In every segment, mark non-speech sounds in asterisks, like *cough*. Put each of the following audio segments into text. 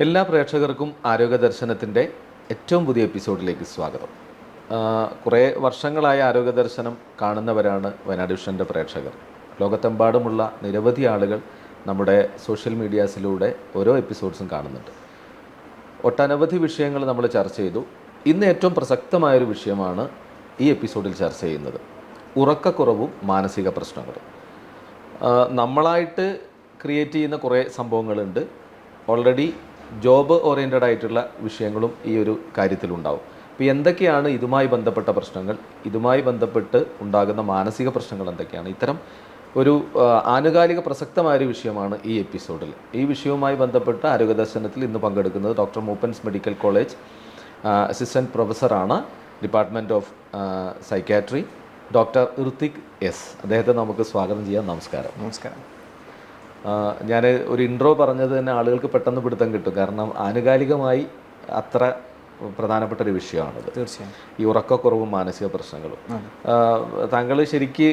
എല്ലാ പ്രേക്ഷകർക്കും ആരോഗ്യ ദർശനത്തിന്റെ ഏറ്റവും പുതിയ എപ്പിസോഡിലേക്ക് സ്വാഗതം. കുറേ വർഷങ്ങളായ ആരോഗ്യ ദർശനം കാണുന്നവരാണ് വയനാട് വിഷന്റെ പ്രേക്ഷകർ. ലോകത്തെമ്പാടുമുള്ള നിരവധി ആളുകൾ നമ്മുടെ സോഷ്യൽ മീഡിയാസിലൂടെ ഓരോ എപ്പിസോഡ്സും കാണുന്നുണ്ട്. ഒട്ടനവധി വിഷയങ്ങൾ നമ്മൾ ചർച്ച ചെയ്തു. ഇന്ന് ഏറ്റവും പ്രസക്തമായൊരു വിഷയമാണ് ഈ എപ്പിസോഡിൽ ചർച്ച ചെയ്യുന്നത്. ഉറക്കക്കുറവും മാനസിക പ്രശ്നങ്ങളും. നമ്മളായിട്ട് ക്രിയേറ്റ് ചെയ്യുന്ന കുറേ സംഭവങ്ങളുണ്ട്. ഓൾറെഡി ജോബ് ഓറിയന്റഡ് ആയിട്ടുള്ള വിഷയങ്ങളും ഈ ഒരു കാര്യത്തിലുണ്ടാവും. അപ്പോൾ എന്തൊക്കെയാണ് ഇതുമായി ബന്ധപ്പെട്ട പ്രശ്നങ്ങൾ? ഇതുമായി ബന്ധപ്പെട്ട് ഉണ്ടാകുന്ന മാനസിക പ്രശ്നങ്ങൾ എന്തൊക്കെയാണ്? ഇത്തരം ഒരു ആനുകാലിക പ്രസക്തമായ ഒരു വിഷയമാണ് ഈ എപ്പിസോഡിൽ ഈ വിഷയവുമായി ബന്ധപ്പെട്ട് ആരോഗ്യദർശനത്തിൽ ഇന്ന് പങ്കെടുക്കുന്നത് doctor Moopen's medical college assistant പ്രൊഫസറാണ് department of psychiatry doctor Rithik S അദ്ദേഹത്തെ നമുക്ക് സ്വാഗതം ചെയ്യാം. നമസ്കാരം. നമസ്കാരം. ഞാൻ ഒരു ഇൻട്രോ പറഞ്ഞത് തന്നെ ആളുകൾക്ക് പെട്ടെന്ന് പിടുത്തം കിട്ടും. കാരണം ആനുകാലികമായി അത്ര പ്രധാനപ്പെട്ട ഒരു വിഷയമാണത്. തീർച്ചയായും. ഈ ഉറക്കക്കുറവും മാനസിക പ്രശ്നങ്ങളും. താങ്കൾ ശരിക്ക്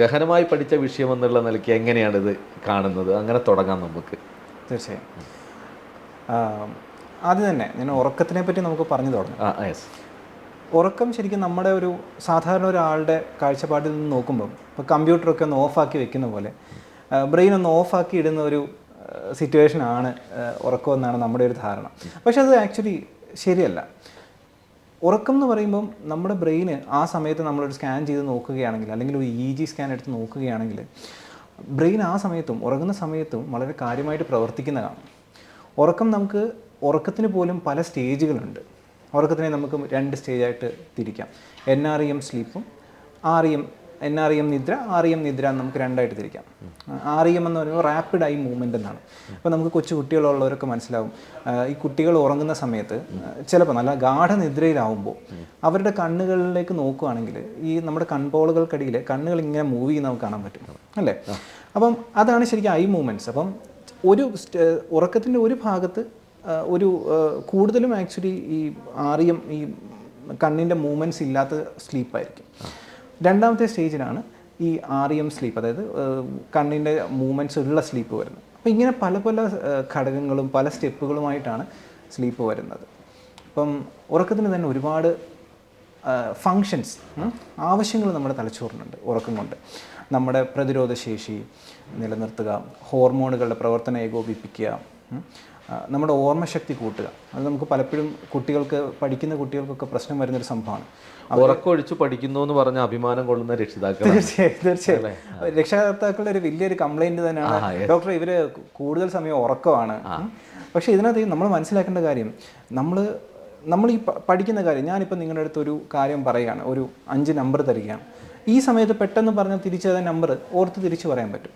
ഗഹനമായി പഠിച്ച വിഷയം എന്നുള്ള നിലയ്ക്ക് എങ്ങനെയാണ് ഇത് കാണുന്നത്? അങ്ങനെ തുടങ്ങാം നമുക്ക്. തീർച്ചയായും. ആദ്യം തന്നെ ഞാൻ ഉറക്കത്തിനെ പറ്റി നമുക്ക് പറഞ്ഞു തുടങ്ങാം. ആ യെസ് ഉറക്കം ശരിക്കും നമ്മുടെ ഒരു സാധാരണ ഒരാളുടെ കാഴ്ചപ്പാടിൽ നിന്ന് നോക്കുമ്പം ഇപ്പോൾ കമ്പ്യൂട്ടറൊക്കെ ഒന്ന് ഓഫാക്കി വെക്കുന്ന പോലെ ബ്രെയിൻ ഒന്ന് ഓഫാക്കി ഇടുന്ന ഒരു സിറ്റുവേഷൻ ആണ് ഉറക്കമെന്നാണ് നമ്മുടെ ഒരു ധാരണ. പക്ഷെ അത് ആക്ച്വലി ശരിയല്ല. ഉറക്കം എന്ന് പറയുമ്പം നമ്മുടെ ബ്രെയിന് ആ സമയത്ത് നമ്മളൊരു സ്കാൻ ചെയ്ത് നോക്കുകയാണെങ്കിൽ അല്ലെങ്കിൽ ഒരു ഇ ജി സ്കാൻ എടുത്ത് നോക്കുകയാണെങ്കിൽ ബ്രെയിൻ ആ സമയത്തും ഉറങ്ങുന്ന സമയത്തും വളരെ കാര്യമായിട്ട് പ്രവർത്തിക്കുന്നതാണ്. ഉറക്കം നമുക്ക് ഉറക്കത്തിന് പോലും പല സ്റ്റേജുകളുണ്ട്. ഉറക്കത്തിനെ നമുക്ക് രണ്ട് സ്റ്റേജായിട്ട് തിരിക്കാം. N R E M സ്ലീപ്പും R E M N R M നിദ്ര ആർ എം നിദ്ര എന്ന് നമുക്ക് രണ്ടായിട്ട് തിരിക്കാം. ആർ എം എന്ന് പറയുമ്പോൾ റാപ്പിഡ് ഐ മൂവ്മെന്റ് എന്നാണ്. അപ്പോൾ നമുക്ക് കൊച്ചു കുട്ടികളുള്ളവരൊക്കെ മനസ്സിലാവും. ഈ കുട്ടികൾ ഉറങ്ങുന്ന സമയത്ത് ചിലപ്പോൾ നല്ല ഗാഠനിദ്രയിലാവുമ്പോൾ അവരുടെ കണ്ണുകളിലേക്ക് നോക്കുകയാണെങ്കിൽ ഈ നമ്മുടെ കൺപോളുകൾക്കിടയിൽ കണ്ണുകൾ ഇങ്ങനെ മൂവ് ചെയ്യുന്ന നമുക്ക് കാണാൻ പറ്റും. അല്ലേ? അപ്പം അതാണ് ശരിക്കും ഐ മൂവ്മെന്റ്സ് അപ്പം ഒരു ഉറക്കത്തിന്റെ ഒരു ഭാഗത്ത് ഒരു കൂടുതലും ആക്ച്വലി ഈ ആറിയം ഈ കണ്ണിന്റെ മൂവ്മെന്റ്സ് ഇല്ലാത്ത സ്ലീപ്പായിരിക്കും രണ്ടാമത്തെ സ്റ്റേജിലാണ് ഈ ആർ എം സ്ലീപ്പ് അതായത് കണ്ണിന്റെ മൂവ്മെന്റ്സ് ഉള്ള സ്ലീപ്പ് വരുന്നത്. അപ്പോൾ ഇങ്ങനെ പല പല ഘടകങ്ങളും പല സ്റ്റെപ്പുകളുമായിട്ടാണ് സ്ലീപ്പ് വരുന്നത്. അപ്പം ഉറക്കത്തിന് തന്നെ ഒരുപാട് ഫങ്ഷൻസ് ആവശ്യങ്ങൾ നമ്മുടെ തലച്ചോറിനുണ്ട് ഉറക്കം കൊണ്ട്. നമ്മുടെ പ്രതിരോധശേഷി നിലനിർത്തുക ഹോർമോണുകളുടെ പ്രവർത്തനം ഏകോപിപ്പിക്കുക നമ്മുടെ ഓർമ്മശക്തി കൂട്ടുക. അത് നമുക്ക് പലപ്പോഴും കുട്ടികൾക്ക് പഠിക്കുന്ന കുട്ടികൾക്കൊക്കെ പ്രശ്നം വരുന്നൊരു സംഭവമാണ്. ഉറക്കൊഴിച്ച് പഠിക്കുന്നു എന്ന് പറഞ്ഞ അഭിമാനം കൊള്ളുന്ന രക്ഷിതാക്കൾ തീർച്ചയായും തീർച്ചയായും. രക്ഷകർത്താക്കളുടെ ഒരു വലിയൊരു കംപ്ലൈന്റ് തന്നെയാണ് ഡോക്ടർ ഇവർ കൂടുതൽ സമയം ഉറക്കമാണ്. പക്ഷേ ഇതിനകത്ത് നമ്മൾ മനസ്സിലാക്കേണ്ട കാര്യം നമ്മൾ നമ്മൾ ഈ പഠിക്കുന്ന കാര്യം ഞാനിപ്പോൾ നിങ്ങളുടെ അടുത്ത് ഒരു കാര്യം പറയുകയാണ് ഒരു അഞ്ച് നമ്പർ തരികയാണ്. ഈ സമയത്ത് പെട്ടെന്ന് പറഞ്ഞാൽ തിരിച്ചത് നമ്പർ ഓർത്ത് തിരിച്ചു പറയാൻ പറ്റും.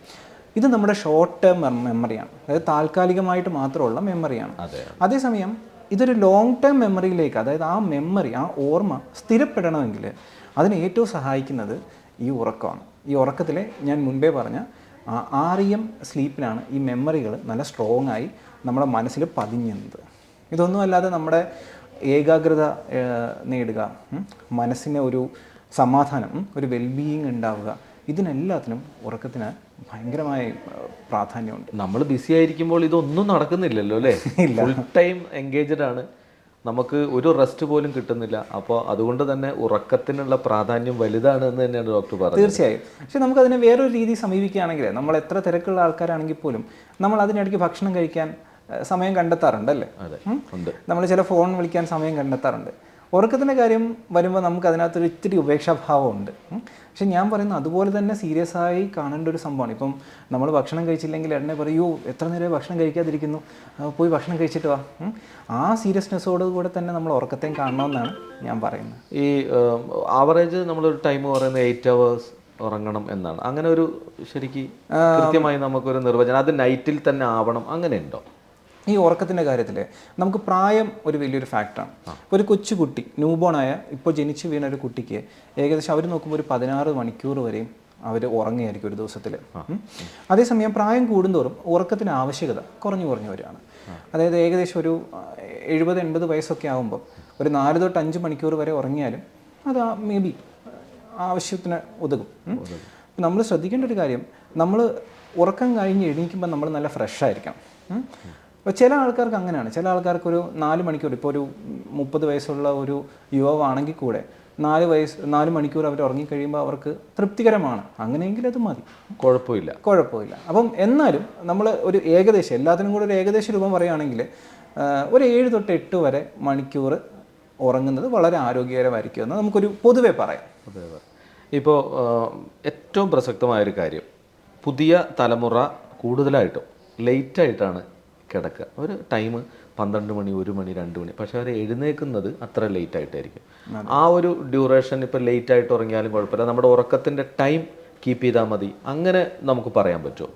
ഇത് നമ്മുടെ ഷോർട്ട് ടേം മെമ്മറിയാണ് അതായത് താൽക്കാലികമായിട്ട് മാത്രമുള്ള മെമ്മറിയാണ് അതേസമയം ഇതൊരു ലോങ് ടേം മെമ്മറിയിലേക്ക് അതായത് ആ മെമ്മറി ആ ഓർമ്മ സ്ഥിരപ്പെടണമെങ്കിൽ അതിന് ഏറ്റവും സഹായിക്കുന്നത് ഈ ഉറക്കമാണ്. ഈ ഉറക്കത്തിലെ ഞാൻ മുൻപേ പറഞ്ഞ ആർ ഇ എം സ്ലീപ്പിലാണ് ഈ മെമ്മറികൾ നല്ല സ്ട്രോങ് ആയി നമ്മുടെ മനസ്സിൽ പതിഞ്ഞത് ഇതൊന്നുമല്ലാതെ നമ്മുടെ ഏകാഗ്രത നേടുക മനസ്സിനെ ഒരു സമാധാനം ഒരു വെൽബീയിങ് ഉണ്ടാവുക ഇതിനെല്ലാത്തിനും ഉറക്കത്തിന് ഭയങ്കരമായ പ്രാധാന്യമുണ്ട്. നമ്മൾ ബിസി ആയിരിക്കുമ്പോൾ ഇതൊന്നും നടക്കുന്നില്ലല്ലോ അല്ലേ? ഫുൾ ടൈം എൻഗേജഡ് ആണ്. നമുക്ക് ഒരു റെസ്റ്റ് പോലും കിട്ടുന്നില്ല. അപ്പോൾ അതുകൊണ്ട് തന്നെ ഉറക്കത്തിനുള്ള പ്രാധാന്യം വലുതാണ് എന്ന് തന്നെയാണ് ഡോക്ടർ പറഞ്ഞത്. തീർച്ചയായും. പക്ഷെ നമുക്ക് അതിനെ വേറൊരു രീതി സമീപിക്കുകയാണെങ്കിൽ നമ്മൾ എത്ര തിരക്കുള്ള ആൾക്കാരാണെങ്കിൽ പോലും നമ്മൾ അതിനിടയ്ക്ക് ഭക്ഷണം കഴിക്കാൻ സമയം കണ്ടെത്താറുണ്ട് അല്ലേ? അതെ ഉണ്ട്. നമ്മൾ ചില ഫോൺ വിളിക്കാൻ സമയം കണ്ടെത്താറുണ്ട്. ഉറക്കത്തിന്റെ കാര്യം വരുമ്പോൾ നമുക്ക് അതിനകത്തൊരു ഇത്തിരി ഉപേക്ഷാഭാവം ഉണ്ട് ഉം. പക്ഷെ ഞാൻ പറയുന്നത് അതുപോലെ തന്നെ സീരിയസ് ആയി കാണേണ്ട ഒരു സംഭവമാണ്. ഇപ്പം നമ്മൾ ഭക്ഷണം കഴിച്ചില്ലെങ്കിൽ എന്നെ പറയൂ എത്ര നേരം ഭക്ഷണം കഴിക്കാതിരിക്കുന്നു? പോയി ഭക്ഷണം കഴിച്ചിട്ട് വാ. ആ സീരിയസ്നെസ്സോട് കൂടെ തന്നെ നമ്മൾ ഉറക്കത്തെയും കാണണമെന്നാണ് ഞാൻ പറയുന്നത്. ഈ ആവറേജ് നമ്മളൊരു ടൈം പറയുന്നത് എയ്റ്റ് അവേഴ്സ് ഉറങ്ങണം എന്നാണ്. അങ്ങനെ ഒരു ശരിക്ക് കൃത്യമായി നമുക്കൊരു നിർവചനം. അത് നൈറ്റിൽ തന്നെ ആവണം. അങ്ങനെ ഉണ്ടോ ഈ ഉറക്കത്തിന്റെ കാര്യത്തിൽ നമുക്ക് പ്രായം ഒരു വലിയൊരു ഫാക്ടറാണ് ഒരു കൊച്ചുകുട്ടി ന്യൂബോൺ ആയ ഇപ്പോൾ ജനിച്ചു വീണ ഒരു കുട്ടിക്ക് ഏകദേശം അവർ നോക്കുമ്പോൾ ഒരു പതിനാറ് മണിക്കൂർ വരെയും അവർ ഉറങ്ങുകയായിരിക്കും ഒരു ദിവസത്തിൽ. അതേസമയം പ്രായം കൂടുന്തോറും ഉറക്കത്തിന് ആവശ്യകത കുറഞ്ഞു കുറഞ്ഞു വരികയാണ്. അതായത് ഏകദേശം ഒരു എഴുപത് എൺപത് വയസ്സൊക്കെ ആകുമ്പോൾ ഒരു നാല് തൊട്ട് അഞ്ച് മണിക്കൂർ വരെ ഉറങ്ങിയാലും അത് മേ ബി ആവശ്യത്തിന് ഒതുകും. നമ്മൾ ശ്രദ്ധിക്കേണ്ട ഒരു കാര്യം നമ്മൾ ഉറക്കം കഴിഞ്ഞ് എഴുന്നേൽക്കുമ്പോൾ നമ്മൾ നല്ല ഫ്രഷ് ആയിരിക്കണം. അപ്പോൾ ചില ആൾക്കാർക്ക് അങ്ങനെയാണ്. ചില ആൾക്കാർക്ക് ഒരു നാല് മണിക്കൂർ ഇപ്പോൾ ഒരു മുപ്പത് വയസ്സുള്ള ഒരു യുവാവാണെങ്കിൽ കൂടെ നാല് വയസ്സ് നാല് മണിക്കൂർ അവർ ഉറങ്ങിക്കഴിയുമ്പോൾ അവർക്ക് തൃപ്തികരമാണ്. അങ്ങനെയെങ്കിൽ അത് മതി. കുഴപ്പമില്ല. കുഴപ്പമില്ല. അപ്പം എന്നാലും നമ്മൾ ഒരു ഏകദേശം എല്ലാത്തിനും കൂടെ ഒരു ഏകദേശ രൂപം പറയുകയാണെങ്കിൽ ഒരു ഏഴ് തൊട്ട് എട്ട് വരെ മണിക്കൂർ ഉറങ്ങുന്നത് വളരെ ആരോഗ്യകരമായിരിക്കും എന്ന് നമുക്കൊരു പൊതുവെ പറയാം. ഇപ്പോൾ ഏറ്റവും പ്രസക്തമായൊരു കാര്യം പുതിയ തലമുറ കൂടുതലായിട്ടും ലേറ്റായിട്ടാണ് കിടക്കുക. ഒരു ടൈം പന്ത്രണ്ട് മണി ഒരു മണി രണ്ട് മണി. പക്ഷെ അവർ എഴുന്നേൽക്കുന്നത് അത്ര ലേറ്റ് ആയിട്ടായിരിക്കും. ആ ഒരു ഡ്യൂറേഷൻ ഇപ്പോൾ ലേറ്റ് ആയിട്ട് ഉറങ്ങിയാലും കുഴപ്പമില്ല. നമ്മുടെ ഉറക്കത്തിന്റെ ടൈം കീപ്പ് ചെയ്താൽ മതി. അങ്ങനെ നമുക്ക് പറയാൻ പറ്റുമോ?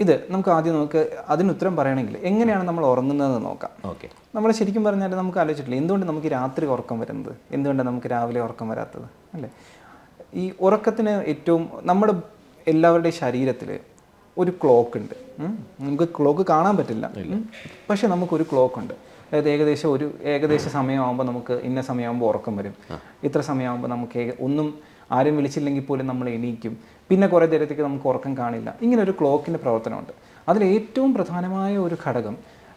ഇത് നമുക്ക് ആദ്യം നമുക്ക് അതിന് ഉത്തരം പറയണമെങ്കിൽ എങ്ങനെയാണ് നമ്മൾ ഉറങ്ങുന്നതെന്ന് നോക്കാം. ഓക്കെ. നമ്മൾ ശരിക്കും പറഞ്ഞാൽ നമുക്ക് ആലോചിച്ചിട്ടില്ല എന്തുകൊണ്ട് നമുക്ക് രാത്രി ഉറക്കം വരുന്നത്? എന്തുകൊണ്ട് നമുക്ക് രാവിലെ ഉറക്കം വരാത്തത്? അല്ലേ? ഈ ഉറക്കത്തിന് ഏറ്റവും നമ്മുടെ എല്ലാവരുടെയും ശരീരത്തിൽ ഒരു ക്ലോക്ക് ഉണ്ട്. നമുക്ക് ക്ലോക്ക് കാണാൻ പറ്റില്ല. പക്ഷെ നമുക്കൊരു ക്ലോക്ക് ഉണ്ട്. അതായത് ഏകദേശം ഒരു ഏകദേശ സമയമാകുമ്പോൾ നമുക്ക് ഇന്ന സമയമാകുമ്പോൾ ഉറക്കം വരും. ഇത്ര സമയമാകുമ്പോൾ നമുക്ക് ഒന്നും ആരും വിളിച്ചില്ലെങ്കിൽ പോലും നമ്മൾ എണീക്കും. പിന്നെ കുറേ നേരത്തേക്ക് നമുക്ക് ഉറക്കം കാണില്ല. ഇങ്ങനെ ഒരു ക്ലോക്കിന്റെ പ്രവർത്തനമുണ്ട്. അതിൽ ഏറ്റവും പ്രധാനമായ ഒരു ഘടകം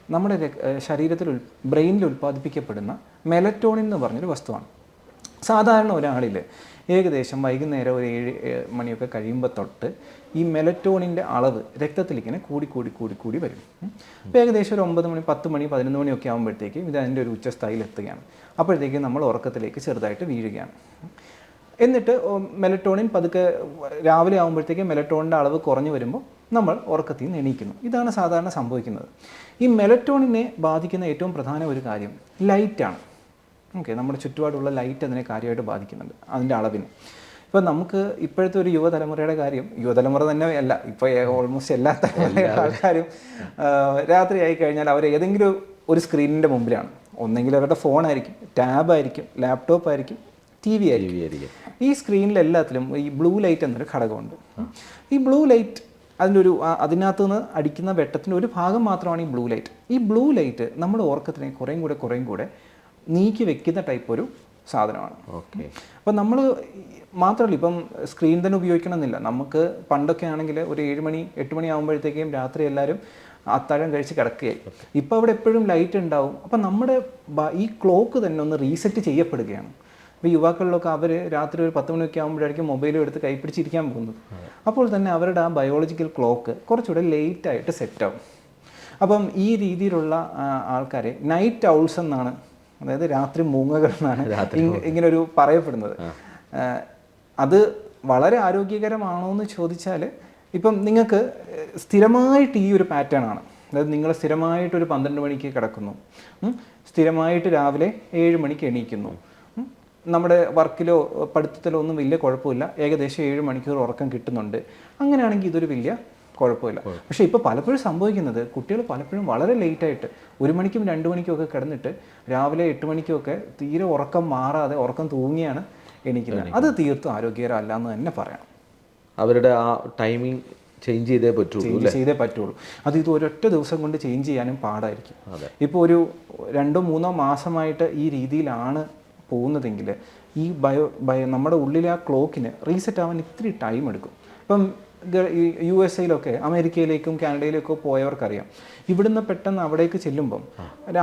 നമ്മുടെ ശരീരത്തിൽ ബ്രെയിനിൽ ഉൽപ്പാദിപ്പിക്കപ്പെടുന്ന മെലറ്റോണിൻ എന്ന് പറഞ്ഞൊരു വസ്തുവാണ്. സാധാരണ ഒരാളിൽ ഏകദേശം വൈകുന്നേരം ഒരു ഏഴ് മണിയൊക്കെ കഴിയുമ്പോൾ തൊട്ട് ഈ മെലറ്റോണിന്റെ അളവ് രക്തത്തിൽ ഇങ്ങനെ കൂടി കൂടി കൂടി കൂടി വരും. അപ്പോൾ ഏകദേശം ഒരു ഒമ്പത് മണി പത്ത് മണി പതിനൊന്ന് മണിയൊക്കെ ആകുമ്പോഴത്തേക്കും ഇത് അതിന്റെ ഒരു ഉച്ചസ്ഥായിൽ എത്തുകയാണ്. അപ്പോഴത്തേക്കും നമ്മൾ ഉറക്കത്തിലേക്ക് ചെറുതായിട്ട് വീഴുകയാണ്. എന്നിട്ട് മെലറ്റോണിൻ പതുക്കെ രാവിലെ ആകുമ്പോഴത്തേക്കും മെലറ്റോണിന്റെ അളവ് കുറഞ്ഞു വരുമ്പോൾ നമ്മൾ ഉറക്കത്തിൽ നിന്ന് എണീക്കുന്നു. ഇതാണ് സാധാരണ സംഭവിക്കുന്നത്. ഈ മെലറ്റോണിനെ ബാധിക്കുന്ന ഏറ്റവും പ്രധാന ഒരു കാര്യം ലൈറ്റാണ്. ഓക്കെ നമ്മുടെ ചുറ്റുപാടുള്ള ലൈറ്റ് അതിനെ കാര്യമായിട്ട് ബാധിക്കുന്നുണ്ട്. അതിന്റെ അളവിന്. ഇപ്പം നമുക്ക് ഇപ്പോഴത്തെ ഒരു യുവതലമുറയുടെ കാര്യം യുവതലമുറ തന്നെ അല്ല ഇപ്പോൾ ഓൾമോസ്റ്റ് എല്ലാ തലമുറയുടെ ആൾക്കാരും രാത്രിയായി രാത്രി ആയി കഴിഞ്ഞാൽ അവർ ഏതെങ്കിലും ഒരു സ്ക്രീനിന്റെ മുമ്പിലാണ്. ഒന്നെങ്കിൽ അവരുടെ ഫോണായിരിക്കും ടാബായിരിക്കും ലാപ്ടോപ്പ് ആയിരിക്കും ടി വി ആയിരിക്കും. ഈ സ്ക്രീനിൽ എല്ലാത്തിലും ഈ ബ്ലൂ ലൈറ്റ് എന്നൊരു ഘടകമുണ്ട്. ഈ ബ്ലൂ ലൈറ്റ് അതിന്റെ ഒരു അതിനകത്ത് നിന്ന് അടിക്കുന്ന വെട്ടത്തിന്റെ ഒരു ഭാഗം മാത്രമാണ് ഈ ബ്ലൂ ലൈറ്റ് ഈ ബ്ലൂ ലൈറ്റ് നമ്മുടെ ഓർക്കത്തിനെ കുറേയും കൂടെ കുറേയും കൂടെ നീക്കി വെക്കുന്ന ടൈപ്പ് ഒരു സാധനമാണ്. ഓക്കെ. അപ്പം നമ്മൾ മാത്രമല്ല ഇപ്പം സ്ക്രീൻ തന്നെ ഉപയോഗിക്കണമെന്നില്ല. നമുക്ക് പണ്ടൊക്കെ ആണെങ്കിൽ ഒരു ഏഴ് മണി എട്ട് മണി ആകുമ്പോഴത്തേക്കും രാത്രി എല്ലാവരും അത്താഴം കഴിച്ച് കിടക്കുകയായി. ഇപ്പോൾ അവിടെ എപ്പോഴും ലൈറ്റ് ഉണ്ടാവും. അപ്പം നമ്മുടെ ഈ ക്ലോക്ക് തന്നെ ഒന്ന് റീസെറ്റ് ചെയ്യപ്പെടുകയാണ്. ഇപ്പോൾ യുവാക്കളിലൊക്കെ അവർ രാത്രി ഒരു പത്ത് മണിയൊക്കെ ആകുമ്പോഴായിരിക്കും മൊബൈലും എടുത്ത് കൈപ്പിടിച്ചിരിക്കാൻ പോകുന്നത്. അപ്പോൾ തന്നെ അവരുടെ ആ ബയോളജിക്കൽ ക്ലോക്ക് കുറച്ചുകൂടെ ലേറ്റായിട്ട് സെറ്റാവും അപ്പം ഈ രീതിയിലുള്ള ആൾക്കാരെ നൈറ്റ് ഔൾസ് എന്നാണ് അതായത് രാത്രി മൂങ്ങകൾ എന്നാണ് *laughs* ഇങ് ഇങ്ങനെ ഒരു പറയപ്പെടുന്നത്. അത് വളരെ ആരോഗ്യകരമാണോ എന്ന് ചോദിച്ചാൽ ഇപ്പം നിങ്ങൾക്ക് സ്ഥിരമായിട്ട് ഈ ഒരു പാറ്റേൺ ആണ്. അതായത് നിങ്ങൾ സ്ഥിരമായിട്ട് ഒരു പന്ത്രണ്ട് മണിക്ക് കിടക്കുന്നു. സ്ഥിരമായിട്ട് രാവിലെ ഏഴ് മണിക്ക് എണീക്കുന്നു. നമ്മുടെ വർക്കിലോ പഠിത്തത്തിലോ ഒന്നും വലിയ കുഴപ്പമില്ല. ഏകദേശം ഏഴ് മണിക്കൂർ ഉറക്കം കിട്ടുന്നുണ്ട്. അങ്ങനെയാണെങ്കിൽ ഇതൊരു വലിയ കുഴപ്പമില്ല. പക്ഷെ ഇപ്പോൾ പലപ്പോഴും സംഭവിക്കുന്നത് കുട്ടികൾ പലപ്പോഴും വളരെ ലേറ്റായിട്ട് ഒരു മണിക്കും രണ്ട് മണിക്കും ഒക്കെ കിടന്നിട്ട് രാവിലെ എട്ട് മണിക്കുമൊക്കെ തീരെ ഉറക്കം മാറാതെ ഉറക്കം തൂങ്ങിയാണ് എണീക്കുന്നത്. അത് തീർത്തും ആരോഗ്യകരമല്ല എന്ന് തന്നെ പറയാം. അവരുടെ ആ ടൈമിംഗ് ചേഞ്ച് ചെയ്തേ പറ്റുള്ളൂ ചെയ്തേ പറ്റുള്ളൂ. അത് ഇത് ഒരൊറ്റ ദിവസം കൊണ്ട് ചേഞ്ച് ചെയ്യാനും പാടായിരിക്കും. ഇപ്പോൾ ഒരു രണ്ടോ മൂന്നോ മാസമായിട്ട് ഈ രീതിയിലാണ് പോകുന്നതെങ്കിൽ ഈ ബയോ ബയോ നമ്മുടെ ഉള്ളിലെ ആ ക്ലോക്കിന് റീസെറ്റ് ആവാൻ ഇത്തിരി ടൈം എടുക്കും. ഇപ്പം യു എസ് എയിലൊക്കെ അമേരിക്കയിലേക്കും കാനഡയിലേക്കോ പോയവർക്കറിയാം. ഇവിടുന്ന് പെട്ടെന്ന് അവിടേക്ക് ചെല്ലുമ്പം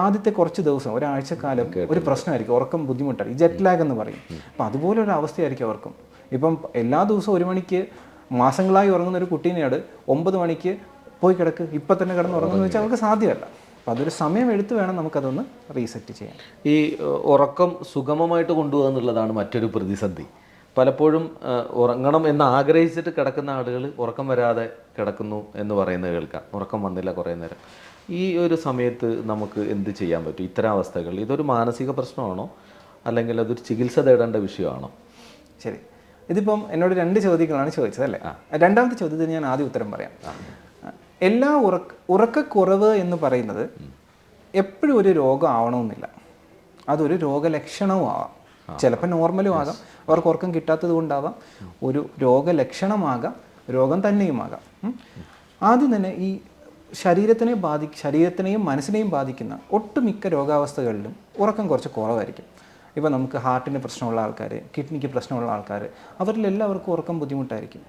ആദ്യത്തെ കുറച്ച് ദിവസം ഒരാഴ്ചക്കാലം ഒരു പ്രശ്നമായിരിക്കും. ഉറക്കം ബുദ്ധിമുട്ടായിരിക്കും ജെറ്റ് ലാഗ് എന്ന് പറയും. അപ്പം അതുപോലെ ഒരു അവസ്ഥയായിരിക്കും അവർക്കും. ഇപ്പം എല്ലാ ദിവസവും ഒരു മണിക്ക് മാസങ്ങളായി ഉറങ്ങുന്ന ഒരു കുട്ടീനെയാണ് ഒമ്പത് മണിക്ക് പോയി കിടക്ക്. ഇപ്പം തന്നെ കിടന്ന് ഉറങ്ങുമെന്ന് വെച്ചാൽ അവർക്ക് സാധ്യമല്ല. അപ്പം അതൊരു സമയം എടുത്ത് വേണം നമുക്കതൊന്ന് റീസെറ്റ് ചെയ്യാൻ. ഈ ഉറക്കം സുഗമമായിട്ട് കൊണ്ടുപോകുക എന്നുള്ളതാണ് മറ്റൊരു പ്രതിസന്ധി. പലപ്പോഴും ഉറങ്ങണം എന്ന് ആഗ്രഹിച്ചിട്ട് കിടക്കുന്ന ആളുകൾ ഉറക്കം വരാതെ കിടക്കുന്നു എന്ന് പറയുന്നത് കേൾക്കാം. ഉറക്കം വന്നില്ല കുറേ നേരം. ഈ ഒരു സമയത്ത് നമുക്ക് എന്ത് ചെയ്യാൻ പറ്റും? ഇത്തരം അവസ്ഥകൾ. ഇതൊരു മാനസിക പ്രശ്നമാണോ? അല്ലെങ്കിൽ അതൊരു ചികിത്സ തേടേണ്ട വിഷയമാണോ? ശരി. ഇതിപ്പം എന്നോട് രണ്ട് ചോദ്യങ്ങളാണ് ചോദിച്ചത് അല്ലേ? രണ്ടാമത്തെ ചോദ്യത്തിന് ഞാൻ ആദ്യം ഉത്തരം പറയാം. എല്ലാ ഉറക്ക ഉറക്കക്കുറവ് എന്ന് പറയുന്നത് എപ്പോഴും ഒരു രോഗം ആവണമെന്നില്ല. അതൊരു രോഗലക്ഷണവും ആവാം ചിലപ്പോൾ നോർമലും ആകാം. അവർക്ക് ഉറക്കം കിട്ടാത്തത് കൊണ്ടാവാം. ഒരു രോഗലക്ഷണമാകാം. രോഗം തന്നെയുമാകാം ആകാം. ആദ്യം തന്നെ ഈ ശരീരത്തിനെ ബാധി ശരീരത്തിനെയും മനസ്സിനെയും ബാധിക്കുന്ന ഒട്ടുമിക്ക രോഗാവസ്ഥകളിലും ഉറക്കം കുറച്ച് കുറവായിരിക്കും. ഇപ്പോൾ നമുക്ക് ഹാർട്ടിന് പ്രശ്നമുള്ള ആൾക്കാർ കിഡ്നിക്ക് പ്രശ്നമുള്ള ആൾക്കാർ അവരിലെല്ലാവർക്കും ഉറക്കം ബുദ്ധിമുട്ടായിരിക്കും.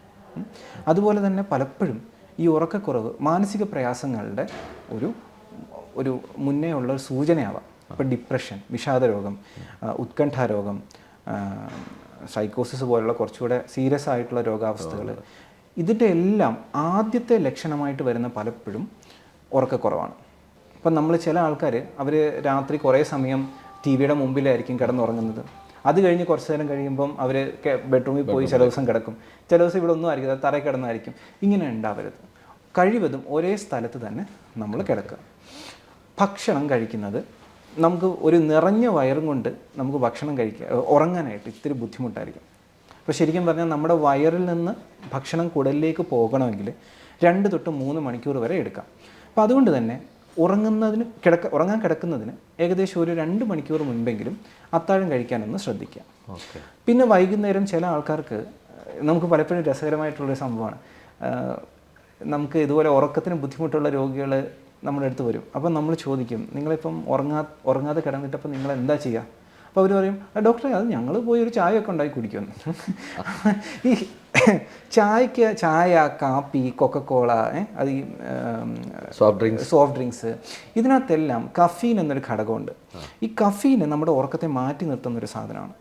അതുപോലെ തന്നെ പലപ്പോഴും ഈ ഉറക്കക്കുറവ് മാനസിക പ്രയാസങ്ങളുടെ ഒരു ഒരു മുന്നേ ഉള്ള ഒരു സൂചനയാവാം. ഇപ്പോൾ ഡിപ്രഷൻ വിഷാദരോഗം ഉത്കണ്ഠ ഉത്കണ്ഠാരോഗം സൈക്കോസിസ് പോലുള്ള കുറച്ചുകൂടെ സീരിയസ് ആയിട്ടുള്ള രോഗാവസ്ഥകൾ ഇതിന്റെ എല്ലാം ആദ്യത്തെ ലക്ഷണമായിട്ട് വരുന്ന പലപ്പോഴും ഉറക്കക്കുറവാണ്. ഇപ്പം നമ്മൾ ചില ആൾക്കാർ അവർ രാത്രി കുറേ സമയം ടി വിയുടെ മുമ്പിലായിരിക്കും കിടന്നുറങ്ങുന്നത്. അത് കഴിഞ്ഞ് കുറച്ച് നേരം കഴിയുമ്പം അവർ ബെഡ്റൂമിൽ പോയി ചില ദിവസം കിടക്കും. ചില ദിവസം ഇവിടെ ഒന്നും ആയിരിക്കും അത് തറയിൽ കിടന്നായിരിക്കും. ഇങ്ങനെ ഉണ്ടാവരുത്. കഴിവതും ഒരേ സ്ഥലത്ത് തന്നെ നമ്മൾ കിടക്കുക. ഭക്ഷണം കഴിക്കുന്നത് നമുക്ക് ഒരു നിറഞ്ഞ വയറും കൊണ്ട് നമുക്ക് ഭക്ഷണം കഴിക്കുക ഏഹ് ഉറങ്ങാനായിട്ട് ഇത്തിരി ബുദ്ധിമുട്ടായിരിക്കും. അപ്പോൾ ശരിക്കും പറഞ്ഞാൽ നമ്മുടെ വയറിൽ നിന്ന് ഭക്ഷണം കുടലിലേക്ക് പോകണമെങ്കിൽ രണ്ട് തൊട്ട് മൂന്ന് മണിക്കൂർ വരെ എടുക്കാം. അപ്പോൾ അതുകൊണ്ട് തന്നെ ഉറങ്ങുന്നതിന് കിടക്ക ഉറങ്ങാൻ കിടക്കുന്നതിന് ഏകദേശം ഒരു രണ്ട് മണിക്കൂർ മുൻപെങ്കിലും അത്താഴം കഴിക്കാനൊന്ന് ശ്രദ്ധിക്കുക. ഓക്കെ. പിന്നെ വൈകുന്നേരം ചില ആൾക്കാർക്ക് നമുക്ക് പലപ്പോഴും രസകരമായിട്ടുള്ളൊരു സംഭവമാണ്. നമുക്ക് ഇതുപോലെ ഉറക്കത്തിന് ബുദ്ധിമുട്ടുള്ള രോഗികൾ നമ്മുടെ അടുത്ത് വരും. അപ്പം നമ്മൾ ചോദിക്കും നിങ്ങളിപ്പം ഉറങ്ങാ ഉറങ്ങാതെ കിടന്നിട്ടപ്പം നിങ്ങൾ എന്താ ചെയ്യുക അപ്പോൾ അവർ പറയും "ആ, ഡോക്ടറെ അത് ഞങ്ങൾ പോയി ഒരു ചായയൊക്കെ ഉണ്ടാക്കി കുടിക്കുമെന്ന്. ഈ ചായക്ക് ചായ കാപ്പി കൊക്കക്കോള അത് ഈ സോഫ്റ്റ് ഡ്രിങ്ക്സ് സോഫ്റ്റ് ഡ്രിങ്ക്സ് ഇതിനകത്തെല്ലാം കഫീൻ എന്നൊരു ഘടകമുണ്ട്. ഈ കഫീന് നമ്മുടെ ഉറക്കത്തെ മാറ്റി നിർത്തുന്ന ഒരു സാധനമാണ്.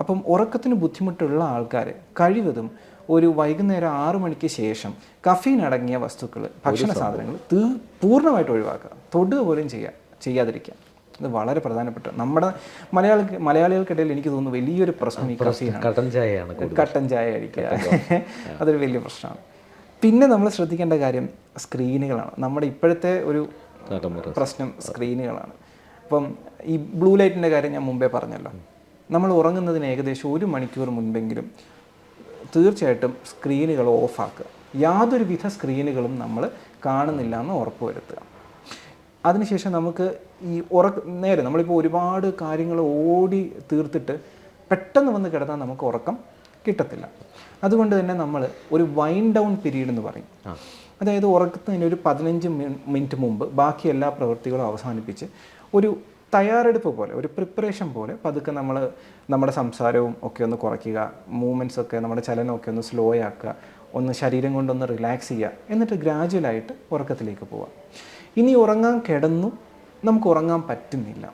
അപ്പം ഉറക്കത്തിന് ബുദ്ധിമുട്ടുള്ള ആൾക്കാർ കഴിവതും ഒരു വൈകുന്നേരം ആറു മണിക്ക് ശേഷം കഫീൻ അടങ്ങിയ വസ്തുക്കൾ ഭക്ഷണ സാധനങ്ങൾ തീ പൂർണമായിട്ട് ഒഴിവാക്കുക. തൊടുക പോലും ചെയ്യുക ചെയ്യാതിരിക്കുക. ഇത് വളരെ പ്രധാനപ്പെട്ട നമ്മുടെ മലയാളി മലയാളികൾക്കിടയിൽ എനിക്ക് തോന്നുന്നു വലിയൊരു പ്രശ്നം ഈ കഫീനാണ്. കട്ടൻ ചായയാണ് കട്ടൻ ചായ അടിക്കുക. അതൊരു വലിയ പ്രശ്നമാണ്. പിന്നെ നമ്മൾ ശ്രദ്ധിക്കേണ്ട കാര്യം സ്ക്രീനുകളാണ്. നമ്മുടെ ഇപ്പോഴത്തെ ഒരു പ്രശ്നം സ്ക്രീനുകളാണ്. അപ്പം ഈ ബ്ലൂ ലൈറ്റിന്റെ കാര്യം ഞാൻ മുമ്പേ പറഞ്ഞല്ലോ. നമ്മൾ ഉറങ്ങുന്നതിന് ഏകദേശം ഒരു മണിക്കൂർ മുൻപെങ്കിലും തീർച്ചയായിട്ടും സ്ക്രീനുകൾ ഓഫാക്കുക യാതൊരു വിധ സ്ക്രീനുകളും നമ്മൾ കാണുന്നില്ല എന്ന് ഉറപ്പ് വരുത്തുക അതിനുശേഷം നമുക്ക് ഈ ഉറക്ക നേരെ നമ്മളിപ്പോൾ ഒരുപാട് കാര്യങ്ങൾ ഓടി തീർത്തിട്ട് പെട്ടെന്ന് വന്ന് കിടന്നാൽ നമുക്ക് ഉറക്കം കിട്ടത്തില്ല. അതുകൊണ്ട് തന്നെ നമ്മൾ ഒരു വൈൻഡ് ഡൗൺ പീരീഡ് എന്ന് പറയും. അതായത് ഉറക്കത്തിന് ഒരു പതിനഞ്ച് മിനിറ്റ് മുമ്പ് ബാക്കി എല്ലാ പ്രവൃത്തികളും അവസാനിപ്പിച്ച് ഒരു തയ്യാറെടുപ്പ് പോലെ ഒരു പ്രിപ്പറേഷൻ പോലെ പതുക്കെ നമ്മൾ നമ്മുടെ സംസാരവും ഒക്കെ ഒന്ന് കുറയ്ക്കുക മൂവ്മെന്റ്സ് ഒക്കെ നമ്മുടെ ചലനമൊക്കെ ഒന്ന് സ്ലോ ആക്കുക ഒന്ന് ശരീരം കൊണ്ടൊന്ന് റിലാക്സ് ചെയ്യുക എന്നിട്ട് ഗ്രാജുവലായിട്ട് ഉറക്കത്തിലേക്ക് പോവാം ഇനി ഉറങ്ങാൻ കിടന്നു നമുക്ക് ഉറങ്ങാൻ പറ്റുന്നില്ല.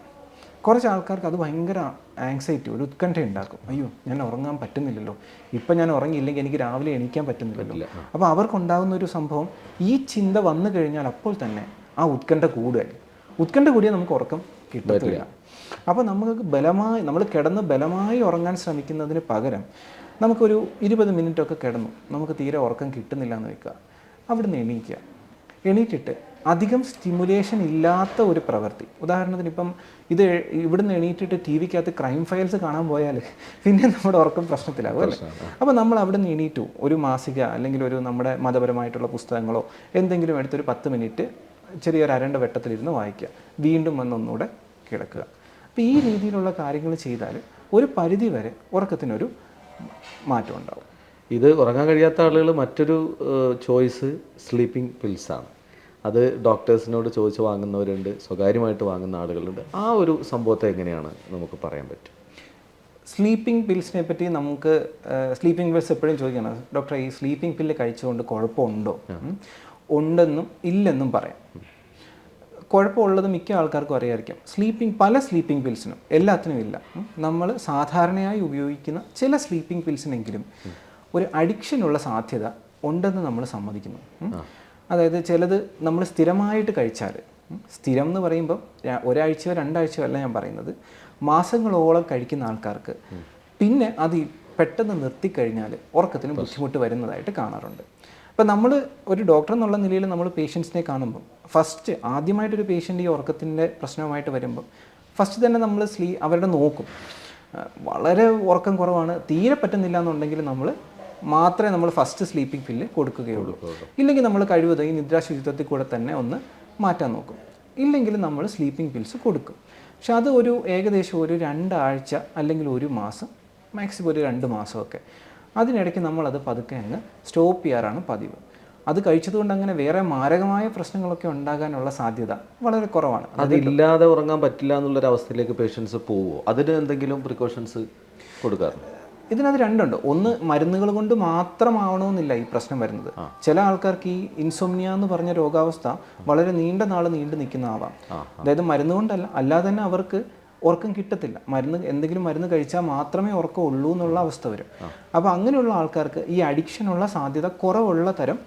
കുറച്ച് ആൾക്കാർക്ക് അത് ഭയങ്കര ആങ്സൈറ്റി ഒരു ഉത്കണ്ഠ ഉണ്ടാക്കും. അയ്യോ ഞാൻ ഉറങ്ങാൻ പറ്റുന്നില്ലല്ലോ. ഇപ്പം ഞാൻ ഉറങ്ങിയില്ലെങ്കിൽ എനിക്ക് രാവിലെ എണീക്കാൻ പറ്റുന്നില്ലല്ലോ. അപ്പോൾ അവർക്കുണ്ടാകുന്ന ഒരു സംഭവം ഈ ചിന്ത വന്നു കഴിഞ്ഞാൽ അപ്പോൾ തന്നെ ആ ഉത്കണ്ഠ കൂടുകയായി ഉത്കണ്ഠ കൂടിയാൽ നമുക്ക് ഉറക്കം കിട്ടത്തില്ല. അപ്പോൾ നമുക്ക് ബലമായി നമ്മൾ കിടന്ന് ബലമായി ഉറങ്ങാൻ ശ്രമിക്കുന്നതിന് പകരം നമുക്കൊരു ഇരുപത് മിനിറ്റൊക്കെ കിടന്നു. നമുക്ക് തീരെ ഉറക്കം കിട്ടുന്നില്ല എന്ന് വെക്കുക. അവിടുന്ന് എണീക്കുക. എണീറ്റിട്ട് അധികം സ്റ്റിമുലേഷൻ ഇല്ലാത്ത ഒരു പ്രവൃത്തി. ഉദാഹരണത്തിന് ഇപ്പം ഇത് ഇവിടുന്ന് എണീറ്റിട്ട് ടി വിക്കകത്ത് ക്രൈം ഫയൽസ് കാണാൻ പോയാൽ പിന്നെ നമ്മുടെ ഉറക്കം പ്രശ്നത്തിലാകും അല്ലേ? അപ്പോൾ നമ്മൾ അവിടെ നിന്ന് എണീറ്റു. ഒരു മാസിക അല്ലെങ്കിൽ ഒരു നമ്മുടെ മതപരമായിട്ടുള്ള പുസ്തകങ്ങളോ എന്തെങ്കിലും എടുത്തൊരു പത്ത് മിനിറ്റ് ചെറിയൊരു അരണ്ട വെട്ടത്തിലിരുന്ന് വായിക്കുക. വീണ്ടും വന്ന് ഒന്നുകൂടെ കിടക്കുക. അപ്പോൾ ഈ രീതിയിലുള്ള കാര്യങ്ങൾ ചെയ്താൽ ഒരു പരിധി വരെ ഉറക്കത്തിനൊരു മാറ്റം ഉണ്ടാവും. ഇത് ഉറങ്ങാൻ കഴിയാത്ത ആളുകൾ മറ്റൊരു ചോയ്സ് സ്ലീപ്പിംഗ് പിൽസാണ്. അത് ഡോക്ടേഴ്സിനോട് ചോദിച്ച് വാങ്ങുന്നവരുണ്ട് സ്വകാര്യമായിട്ട് വാങ്ങുന്ന ആളുകളുണ്ട്. ആ ഒരു സംഭവത്തെ എങ്ങനെയാണ് നമുക്ക് പറയാൻ പറ്റും? സ്ലീപ്പിംഗ് പിൽസിനെ പറ്റി നമുക്ക് സ്ലീപ്പിംഗ് പിൽസ് എപ്പോഴും ചോദിക്കണം. ഡോക്ടർ ഈ സ്ലീപ്പിംഗ് പില്ല് കഴിച്ചുകൊണ്ട് കുഴപ്പമുണ്ടോ? ഉണ്ടെന്നും ഇല്ലെന്നും പറയാം. കുഴപ്പമുള്ളത് മിക്ക ആൾക്കാർക്കും അറിയാമായിരിക്കും സ്ലീപ്പിംഗ് പല സ്ലീപ്പിംഗ് പിൽസിനും എല്ലാത്തിനും ഇല്ല. നമ്മൾ സാധാരണയായി ഉപയോഗിക്കുന്ന ചില സ്ലീപ്പിംഗ് പിൽസിനെങ്കിലും ഒരു അഡിക്ഷനുള്ള സാധ്യത ഉണ്ടെന്ന് നമ്മൾ സമ്മതിക്കുന്നു. അതായത് ചിലത് നമ്മൾ സ്ഥിരമായിട്ട് കഴിച്ചാൽ സ്ഥിരം എന്ന് പറയുമ്പം ര- ഒരാഴ്ചയോ രണ്ടാഴ്ചയോ അല്ല ഞാൻ പറയുന്നത്. മാസങ്ങളോളം കഴിക്കുന്ന ആൾക്കാർക്ക് പിന്നെ അത് പെട്ടെന്ന് നിർത്തിക്കഴിഞ്ഞാൽ ഉറക്കത്തിന് ബുദ്ധിമുട്ട് വരുന്നതായിട്ട് കാണാറുണ്ട്. അപ്പം നമ്മൾ ഒരു ഡോക്ടർ എന്നുള്ള നിലയിൽ നമ്മൾ പേഷ്യൻസിനെ കാണുമ്പോൾ ഫസ്റ്റ് ആദ്യമായിട്ടൊരു പേഷ്യന്റ് ഈ ഉറക്കത്തിന്റെ പ്രശ്നവുമായിട്ട് വരുമ്പോൾ ഫസ്റ്റ് തന്നെ നമ്മൾ സ്ലീ അവരുടെ നോക്കും. വളരെ ഉറക്കം കുറവാണ് തീരെ പറ്റുന്നില്ല എന്നുണ്ടെങ്കിൽ നമ്മൾ മാത്രമേ നമ്മൾ ഫസ്റ്റ് സ്ലീപ്പിംഗ് പില്ല് കൊടുക്കുകയുള്ളൂ. ഇല്ലെങ്കിൽ നമ്മൾ കഴിവതും ഈ നിദ്രാശുചിത്വത്തിൽ കൂടെ തന്നെ ഒന്ന് മാറ്റാൻ നോക്കും. ഇല്ലെങ്കിൽ നമ്മൾ സ്ലീപ്പിംഗ് പിൽസ് കൊടുക്കും. പക്ഷെ അത് ഒരു ഏകദേശം ഒരു രണ്ടാഴ്ച അല്ലെങ്കിൽ ഒരു മാസം മാക്സിമം ഒരു രണ്ട് മാസമൊക്കെ. അതിനിടയ്ക്ക് നമ്മളത് പതുക്കെ അങ്ങ് സ്റ്റോപ്പ് ചെയ്യാറാണ് പതിവ്. അത് കഴിച്ചതുകൊണ്ട് അങ്ങനെ വേറെ മാരകമായ പ്രശ്നങ്ങളൊക്കെ ഉണ്ടാകാനുള്ള സാധ്യത വളരെ കുറവാണ്. അതില്ലാതെ ഉറങ്ങാൻ പറ്റില്ല എന്നുള്ളൊരു അവസ്ഥയിലേക്ക് പേഷ്യൻസ് പോവുമോ അതിന് എന്തെങ്കിലും പ്രിക്കോഷൻസ് കൊടുക്കാറുണ്ട്? ഇതിനകത്ത് രണ്ടുണ്ട്. ഒന്ന് മരുന്നുകൾ കൊണ്ട് മാത്രമാവണമെന്നില്ല ഈ പ്രശ്നം വരുന്നത്. ചില ആൾക്കാർക്ക് ഈ ഇൻസോമിയ എന്ന് പറഞ്ഞ രോഗാവസ്ഥ വളരെ നീണ്ട നാൾ നീണ്ടു നിൽക്കുന്ന നിൽക്കുന്നതാവാം അതായത് മരുന്നുകൊണ്ടല്ല അല്ലാതെ തന്നെ അവർക്ക് ഉറക്കം കിട്ടത്തില്ല. മരുന്ന് എന്തെങ്കിലും മരുന്ന് കഴിച്ചാൽ മാത്രമേ ഉറക്കം ഉള്ളൂ എന്നുള്ള അവസ്ഥ വരും. അപ്പോൾ അങ്ങനെയുള്ള ആൾക്കാർക്ക് ഈ അഡിക്ഷനുള്ള സാധ്യത കുറവുള്ള തരം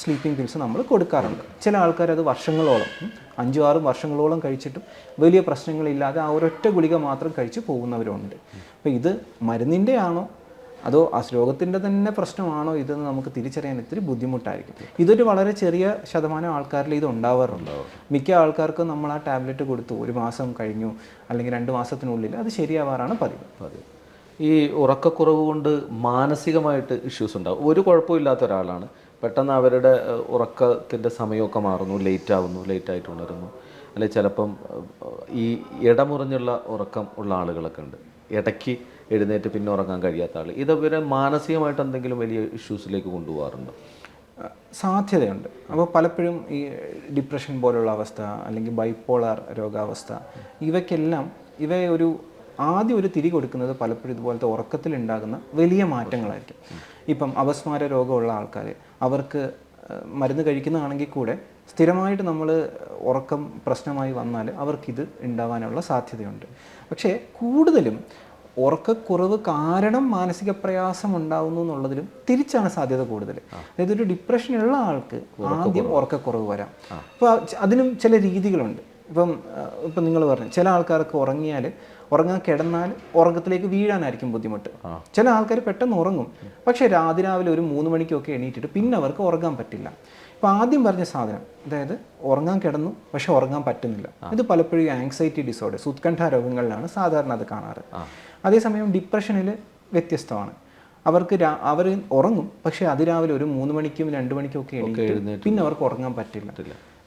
സ്ലീപ്പിംഗ് പിൽസ് നമ്മൾ കൊടുക്കാറുണ്ട്. ചില ആൾക്കാർ അത് വർഷങ്ങളോളം അഞ്ചു ആറും വർഷങ്ങളോളം കഴിച്ചിട്ടും വലിയ പ്രശ്നങ്ങളില്ലാതെ ആ ഒരൊറ്റ ഗുളിക മാത്രം കഴിച്ച് പോകുന്നവരുണ്ട്. അപ്പോൾ ഇത് മരുന്നിന്റെ ആണോ അതോ ആ ശ്ലോകത്തിന്റെ തന്നെ പ്രശ്നമാണോ ഇതെന്ന് നമുക്ക് തിരിച്ചറിയാൻ ഇത്തിരി ബുദ്ധിമുട്ടായിരിക്കും. ഇതൊരു വളരെ ചെറിയ ശതമാനം ആൾക്കാരിൽ ഇത് ഉണ്ടാവാറുണ്ട്. മിക്ക ആൾക്കാർക്കും നമ്മൾ ആ ടാബ്ലറ്റ് കൊടുത്തു. ഒരു മാസം കഴിഞ്ഞു അല്ലെങ്കിൽ രണ്ട് മാസത്തിനുള്ളിൽ അത് ശരിയാവാറാണ് പതിവ്. പതിവ്. ഈ ഉറക്കക്കുറവ് കൊണ്ട് മാനസികമായിട്ട് ഇഷ്യൂസ് ഉണ്ടാവും. ഒരു കുഴപ്പമില്ലാത്ത ഒരാളാണ്. പെട്ടെന്ന് അവരുടെ ഉറക്കത്തിന്റെ സമയമൊക്കെ മാറുന്നു. ലേറ്റ് ആവുന്നു ലേറ്റ് ആയിട്ട് ഉണരുന്നു. അല്ലെങ്കിൽ ചിലപ്പം ഈ ഇടമുറിഞ്ഞുള്ള ഉറക്കം ഉള്ള ആളുകളൊക്കെ ഉണ്ട്. ഇടയ്ക്ക് എഴുന്നേറ്റ് പിന്നെ ഉറങ്ങാൻ കഴിയാത്ത ആൾ ഇതവരെ മാനസികമായിട്ട് എന്തെങ്കിലും വലിയ ഇഷ്യൂസിലേക്ക് കൊണ്ടുപോകാറുണ്ടോ? സാധ്യതയുണ്ട്. അപ്പോൾ പലപ്പോഴും ഈ ഡിപ്രഷൻ പോലുള്ള അവസ്ഥ അല്ലെങ്കിൽ ബൈപ്പോളാർ രോഗാവസ്ഥ ഇവയ്ക്കെല്ലാം ഇവയെ ഒരു ആദ്യം ഒരു തിരി കൊടുക്കുന്നത് പലപ്പോഴും ഇതുപോലത്തെ ഉറക്കത്തിലുണ്ടാകുന്ന വലിയ മാറ്റങ്ങളായിരിക്കും. ഇപ്പം അപസ്മാര രോഗമുള്ള ആൾക്കാർ അവർക്ക് മരുന്ന് കഴിക്കുന്നതാണെങ്കിൽ കൂടെ സ്ഥിരമായിട്ട് നമ്മൾ ഉറക്കം പ്രശ്നമായി വന്നാൽ അവർക്കിത് ഉണ്ടാവാനുള്ള സാധ്യതയുണ്ട്. പക്ഷേ കൂടുതലും ഉറക്കക്കുറവ് കാരണം മാനസിക പ്രയാസം ഉണ്ടാവുന്നു എന്നുള്ളതിലും തിരിച്ചാണ് സാധ്യത കൂടുതൽ. അതായത് ഒരു ഡിപ്രഷൻ ഉള്ള ആൾക്ക് ആദ്യം ഉറക്കക്കുറവ്. വരാം. അപ്പോൾ അതിനും ചില രീതികളുണ്ട്. ഇപ്പം ഇപ്പം നിങ്ങൾ പറഞ്ഞു ചില ആൾക്കാർക്ക് ഉറങ്ങിയാൽ ഉറങ്ങാൻ കിടന്നാൽ ഉറക്കത്തിലേക്ക് വീഴാനായിരിക്കും ബുദ്ധിമുട്ട്. ചില ആൾക്കാർ പെട്ടെന്ന് ഉറങ്ങും. പക്ഷേ രാത്രി രാവിലെ ഒരു മൂന്ന് മണിക്കൊക്കെ എണീറ്റിട്ട് പിന്നെ അവർക്ക് ഉറങ്ങാൻ പറ്റില്ല. ഇപ്പം ആദ്യം പറഞ്ഞ സാധനം അതായത് ഉറങ്ങാൻ കിടന്നു പക്ഷെ ഉറങ്ങാൻ പറ്റുന്നില്ല. ഇത് പലപ്പോഴും ആങ്സൈറ്റി ഡിസോർഡർ ഉത്കണ്ഠ രോഗങ്ങളിലാണ് സാധാരണ അത് കാണാറ്. അതേസമയം ഡിപ്രഷനിൽ വ്യത്യസ്തമാണ്. അവർക്ക് അവർ ഉറങ്ങും പക്ഷേ അതിരാവിലെ ഒരു മൂന്ന് മണിക്കും രണ്ട് മണിക്കും ഒക്കെ എഴുതി പിന്നെ അവർക്ക് ഉറങ്ങാൻ പറ്റില്ല.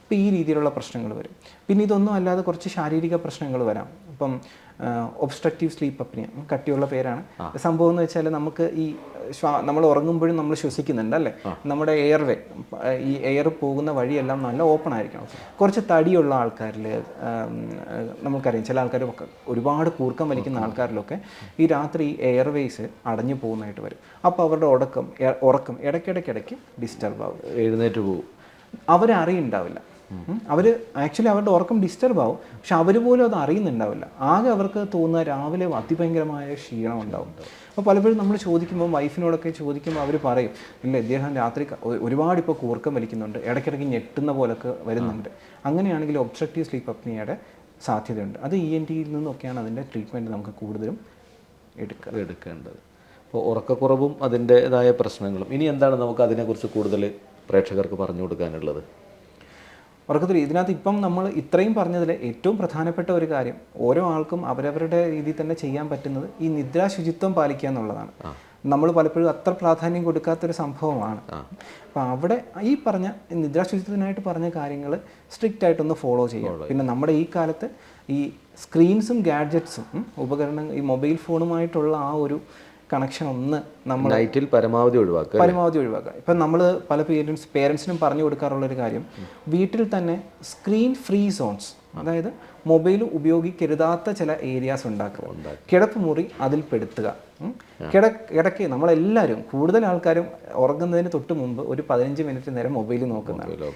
ഇപ്പം ഈ രീതിയിലുള്ള പ്രശ്നങ്ങൾ വരും. പിന്നെ ഇതൊന്നും അല്ലാതെ കുറച്ച് ശാരീരിക പ്രശ്നങ്ങൾ വരാം. ഇപ്പം ഒബ്സ്ട്രക്റ്റീവ് സ്ലീപ്പ് അപ്നിയ കട്ടിയുള്ള പേരാണ്. സംഭവം എന്ന് വെച്ചാൽ നമുക്ക് ഈ ശ്വാ നമ്മൾ ഉറങ്ങുമ്പോഴും നമ്മൾ ശ്വസിക്കുന്നുണ്ട് അല്ലേ? നമ്മുടെ എയർവേ ഈ എയർ പോകുന്ന വഴിയെല്ലാം നല്ല ഓപ്പൺ ആയിരിക്കണം. കുറച്ച് തടിയുള്ള ആൾക്കാരിൽ നമുക്കറിയാം ചില ആൾക്കാർ ഒരുപാട് കൂർക്കം വലിക്കുന്ന ആൾക്കാരിലൊക്കെ ഈ രാത്രി എയർവേസ് അടഞ്ഞു പോകുന്നതായിട്ട് വരും. അപ്പോൾ അവരുടെ ഉടക്കം ഉറക്കം ഇടയ്ക്കിടയ്ക്കിടയ്ക്ക് ഡിസ്റ്റർബ് ആവും. എഴുന്നേറ്റ് പോകും. അവരറിയുണ്ടാവില്ല. അവർ ആക്ച്വലി അവരുടെ ഉറക്കം ഡിസ്റ്റർബ് ആവും. പക്ഷെ അവർ പോലും അത് അറിയുന്നുണ്ടാവില്ല. ആകെ അവർക്ക് തോന്നുന്ന രാവിലെ അതിഭയങ്കരമായ ക്ഷീണം ഉണ്ടാവും. അപ്പോൾ പലപ്പോഴും നമ്മൾ ചോദിക്കുമ്പോൾ വൈഫിനോടൊക്കെ ചോദിക്കുമ്പോൾ അവർ പറയും ഇല്ല ഇദ്ദേഹം രാത്രി ഒരുപാട് ഇപ്പോൾ കൂർക്കം വലിക്കുന്നുണ്ട്. ഇടയ്ക്കിടയ്ക്ക് ഞെട്ടുന്ന പോലൊക്കെ വരുന്നുണ്ട്. അങ്ങനെയാണെങ്കിൽ ഒബ്സ്ട്രക്റ്റീവ് സ്ലീപ്പ് അപ്നിയുടെ സാധ്യതയുണ്ട്. അത് ഇ എൻ ടിയിൽ നിന്നൊക്കെയാണ് അതിന്റെ ട്രീറ്റ്മെന്റ് നമുക്ക് കൂടുതലും എടുക്കുക എടുക്കേണ്ടത്. അപ്പോൾ ഉറക്കക്കുറവും അതിന്റെതായ പ്രശ്നങ്ങളും. ഇനി എന്താണ് നമുക്ക് അതിനെക്കുറിച്ച് കൂടുതൽ പ്രേക്ഷകർക്ക് പറഞ്ഞു കൊടുക്കാനുള്ളത്? ഉറക്കത്തിൽ ഇതിനകത്ത് ഇപ്പം നമ്മൾ ഇത്രയും പറഞ്ഞതിൽ ഏറ്റവും പ്രധാനപ്പെട്ട ഒരു കാര്യം ഓരോ ആൾക്കും അവരവരുടെ രീതിയിൽ തന്നെ ചെയ്യാൻ പറ്റുന്നത് ഈ നിദ്രാശുചിത്വം പാലിക്കുക എന്നുള്ളതാണ്. നമ്മൾ പലപ്പോഴും അത്ര പ്രാധാന്യം കൊടുക്കാത്തൊരു സംഭവമാണ്. അപ്പം അവിടെ ഈ പറഞ്ഞ നിദ്രാശുചിത്വത്തിനായിട്ട് നിദ്രാ ശുചിത്വത്തിനായിട്ട് പറഞ്ഞ കാര്യങ്ങൾ സ്ട്രിക്റ്റ് ആയിട്ടൊന്ന് ഫോളോ ചെയ്യുക. പിന്നെ നമ്മുടെ ഈ കാലത്ത് ഈ സ്ക്രീൻസും ഗാഡ്ജറ്റ്സും ഉപകരണങ്ങൾ ഈ മൊബൈൽ ഫോണുമായിട്ടുള്ള ആ ഒരു കണക്ഷൻ ഒന്ന് നമ്മൾ നൈറ്റിൽ പരമാവധി ഒഴിവാക്കുക പരമാവധി ഒഴിവാക്കുക. ഇപ്പം നമ്മൾ പല പേരൻസ് പേരൻസിനും പറഞ്ഞു കൊടുക്കാറുള്ള ഒരു കാര്യം വീട്ടിൽ തന്നെ സ്ക്രീൻ ഫ്രീ സോൺസ് അതായത് മൊബൈൽ ഉപയോഗിക്കരുതാത്ത ചില ഏരിയാസ് ഉണ്ടാക്കുക. കിടപ്പ് മുറി അതിൽ പെടുത്തുക. കിട കിടക്ക് നമ്മളെല്ലാവരും കൂടുതൽ ആൾക്കാരും ഉറങ്ങുന്നതിന് തൊട്ട് മുമ്പ് ഒരു പതിനഞ്ച് മിനിറ്റ് നേരം മൊബൈൽ നോക്കുന്നതാണ്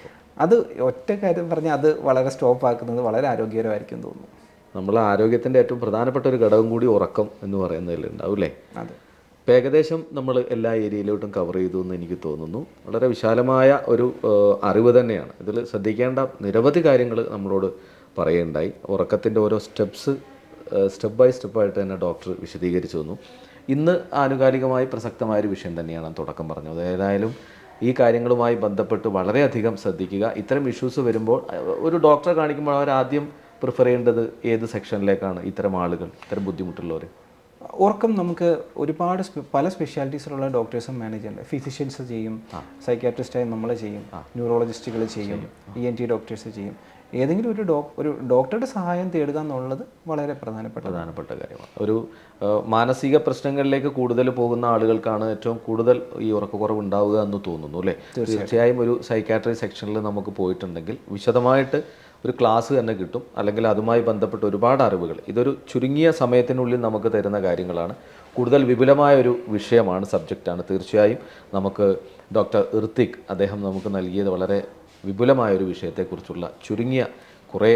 അത് ഒറ്റ കാര്യം പറഞ്ഞാൽ അത് വളരെ സ്റ്റോപ്പ് ആക്കുന്നത് വളരെ ആരോഗ്യകരമായിരിക്കും തോന്നുന്നു. നമ്മളെ ആരോഗ്യത്തിന്റെ ഏറ്റവും പ്രധാനപ്പെട്ട ഒരു ഘടകം കൂടി ഉറക്കം എന്ന് പറയുന്നതിലുണ്ടാവും അല്ലേ? അതെ. ഇപ്പം ഏകദേശം നമ്മൾ എല്ലാ ഏരിയയിലോട്ടും കവർ ചെയ്തു എന്ന് എനിക്ക് തോന്നുന്നു. വളരെ വിശാലമായ ഒരു അറിവ് തന്നെയാണ്. ഇതിൽ ശ്രദ്ധിക്കേണ്ട നിരവധി കാര്യങ്ങൾ നമ്മളോട് പറയുണ്ടായി ഉറക്കത്തിന്റെ ഓരോ സ്റ്റെപ്സ് സ്റ്റെപ്പ് ബൈ സ്റ്റെപ്പായിട്ട് തന്നെ ഡോക്ടർ വിശദീകരിച്ചു തന്നു. ഇന്ന് ആനുകാലികമായി പ്രസക്തമായ ഒരു വിഷയം തന്നെയാണ് തുടക്കം പറഞ്ഞത്. ഏതായാലും ഈ കാര്യങ്ങളുമായി ബന്ധപ്പെട്ട് വളരെയധികം ശ്രദ്ധിക്കുക. ഇത്തരം ഇഷ്യൂസ് വരുമ്പോൾ ഒരു ഡോക്ടറെ കാണിക്കുമ്പോൾ അവർ ആദ്യം പ്രിഫർ ചെയ്യേണ്ടത് ഏത് സെക്ഷനിലേക്കാണ് ഇത്തരം ആളുകൾ ഇത്തരം ബുദ്ധിമുട്ടുള്ളവർ ഉറക്കം നമുക്ക് ഒരുപാട് പല സ്പെഷ്യാലിറ്റീസിലുള്ള ഡോക്ടേഴ്സും മാനേജ് ചെയ്യുന്നുണ്ട് ഫിസിഷ്യൻസ് ചെയ്യും സൈക്കാട്രിസ്റ്റായി നമ്മൾ ചെയ്യും ന്യൂറോളജിസ്റ്റുകൾ ചെയ്യും ഇ എൻ ടി ഡോക്ടേഴ്സ് ചെയ്യും. ഏതെങ്കിലും ഒരു ഡോ ഒരു ഡോക്ടറുടെ സഹായം തേടുക എന്നുള്ളത് വളരെ പ്രധാനപ്പെട്ട പ്രധാനപ്പെട്ട കാര്യമാണ്. ഒരു മാനസിക പ്രശ്നങ്ങളിലേക്ക് കൂടുതൽ പോകുന്ന ആളുകൾക്കാണ് ഏറ്റവും കൂടുതൽ ഈ ഉറക്കക്കുറവ് ഉണ്ടാവുക എന്ന് തോന്നുന്നു അല്ലേ? തീർച്ചയായും ഒരു സൈക്കാട്രി സെക്ഷനിൽ നമുക്ക് പോയിട്ടുണ്ടെങ്കിൽ വിശദമായിട്ട് ഒരു ക്ലാസ് തന്നെ കിട്ടും. അല്ലെങ്കിൽ അതുമായി ബന്ധപ്പെട്ട ഒരുപാട് അറിവുകൾ. ഇതൊരു ചുരുങ്ങിയ സമയത്തിനുള്ളിൽ നമുക്ക് തരുന്ന കാര്യങ്ങളാണ്. കൂടുതൽ വിപുലമായ ഒരു വിഷയമാണ് സബ്ജക്റ്റാണ്. തീർച്ചയായും നമുക്ക് ഡോക്ടർ ഇർത്തിക് അദ്ദേഹം നമുക്ക് നൽകിയത് വളരെ വിപുലമായ ഒരു വിഷയത്തെക്കുറിച്ചുള്ള ചുരുങ്ങിയ കുറേ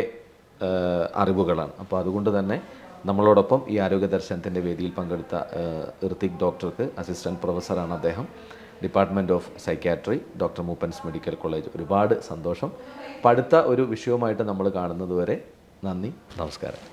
അറിവുകളാണ്. അപ്പോൾ അതുകൊണ്ട് തന്നെ നമ്മളോടൊപ്പം ഈ ആരോഗ്യ ദർശനത്തിന്റെ വേദിയിൽ പങ്കെടുത്ത ഇർത്തിക് ഡോക്ടർക്ക് അസിസ്റ്റന്റ് പ്രൊഫസറാണ് അദ്ദേഹം. Department of psychiatry doctor Moopen's medical college ഒരുപാട് സന്തോഷം. പഠിത്ത ഒരു വിഷയവുമായിട്ട് നമ്മൾ കാണുന്നത് വരെ നന്ദി നമസ്കാരം.